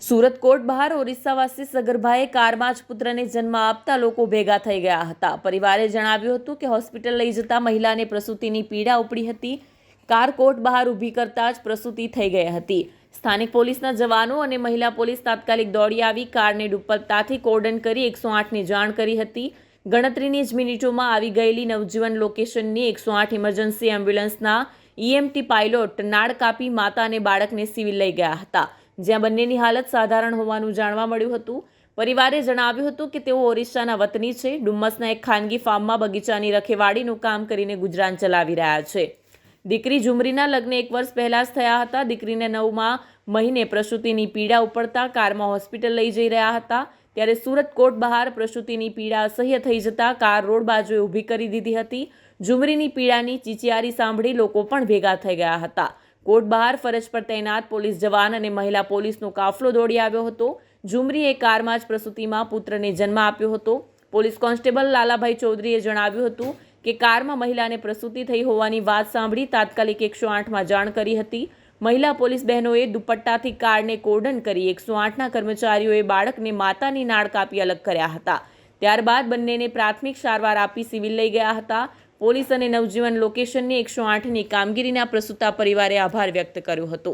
Surat court બહાર ઓરિસ્સાવાસી સગર્ભાએ કારમાં જ પુત્રને જન્મ આપતા લોકો ભેગા થઈ ગયા હતા. પરિવારે જણાવ્યું હતું કે હોસ્પિટલ લઈ જતા મહિલાને પ્રસૂતિની પીડા ઉપડી હતી. કાર કોર્ટ બહાર ઊભી કરતા જ પ્રસૂતિ થઈ ગઈ હતી. સ્થાનિક પોલીસના જવાનો અને મહિલા પોલીસ તાત્કાલિક દોડી આવી કારને ડુપ્પલતાથી કોર્ડન કરી એકસો આઠની જાણ કરી હતી. ગણતરીની જ મિનિટોમાં આવી ગયેલી નવજીવન લોકેશનની એકસો આઠ ઇમરજન્સી એમ્બ્યુલન્સના ઈએમટી પાયલોટ નાળ કાપી માતા અને બાળકને સિવિલ લઈ ગયા હતા. જ્યાં બંનેની હાલત સાધારણ હોવાનું જાણવા મળ્યું હતું. પરિવારે જણાવ્યું હતું કે તેઓ ઓરિસ્સાના વતની છે. ડુમ્મસના એક ખાનગી ફાર્મમાં બગીચાની રખેવાળીનું કામ કરીને ગુજરાન ચલાવી રહ્યા છે. દીકરી ઝુમરીના લગ્ન એક વર્ષ પહેલાં જ થયા હતા. દીકરીને નવમા મહિને પ્રસૂતિની પીડા ઉપડતા કારમાં હોસ્પિટલ લઈ જઈ રહ્યા હતા. ત્યારે સુરત કોર્ટ બહાર પ્રસૂતિની પીડા અસહ્ય થઈ જતાં કાર રોડ બાજુએ ઊભી કરી દીધી હતી. ઝુમરીની પીડાની ચીચિયારી સાંભળી લોકો પણ ભેગા થઈ ગયા હતા. કોર્ટ બહાર ફરજ પર તૈનાત પોલીસ જવાન અને મહિલા પોલીસનો કાફલો દોડી આવ્યો હતો. ઝુમરીએ કારમાં જ પ્રસૂતિમાં પુત્રને જન્મ આપ્યો હતો. પોલીસ કોન્સ્ટેબલ લાલાભાઈ ચૌધરીએ જણાવ્યું હતું કે કારમાં મહિલાને પ્રસૂતિ થઈ હોવાની વાત સાંભળી તાત્કાલિક એકસો આઠમાં જાણ કરી હતી. મહિલા પોલીસ બહેનોએ દુપટ્ટાથી કારને કોર્ડન કરી એકસો આઠના કર્મચારીઓએ બાળકને માતાની નાળ કાપી અલગ કર્યા હતા. ત્યારબાદ બંનેને પ્રાથમિક સારવાર આપી સિવિલ લઈ ગયા હતા. પોલીસ અને નવજીવન લોકેશનની એકસો આઠની કામગીરીના પ્રસૂતા પરિવારે આભાર વ્યક્ત કર્યો હતો.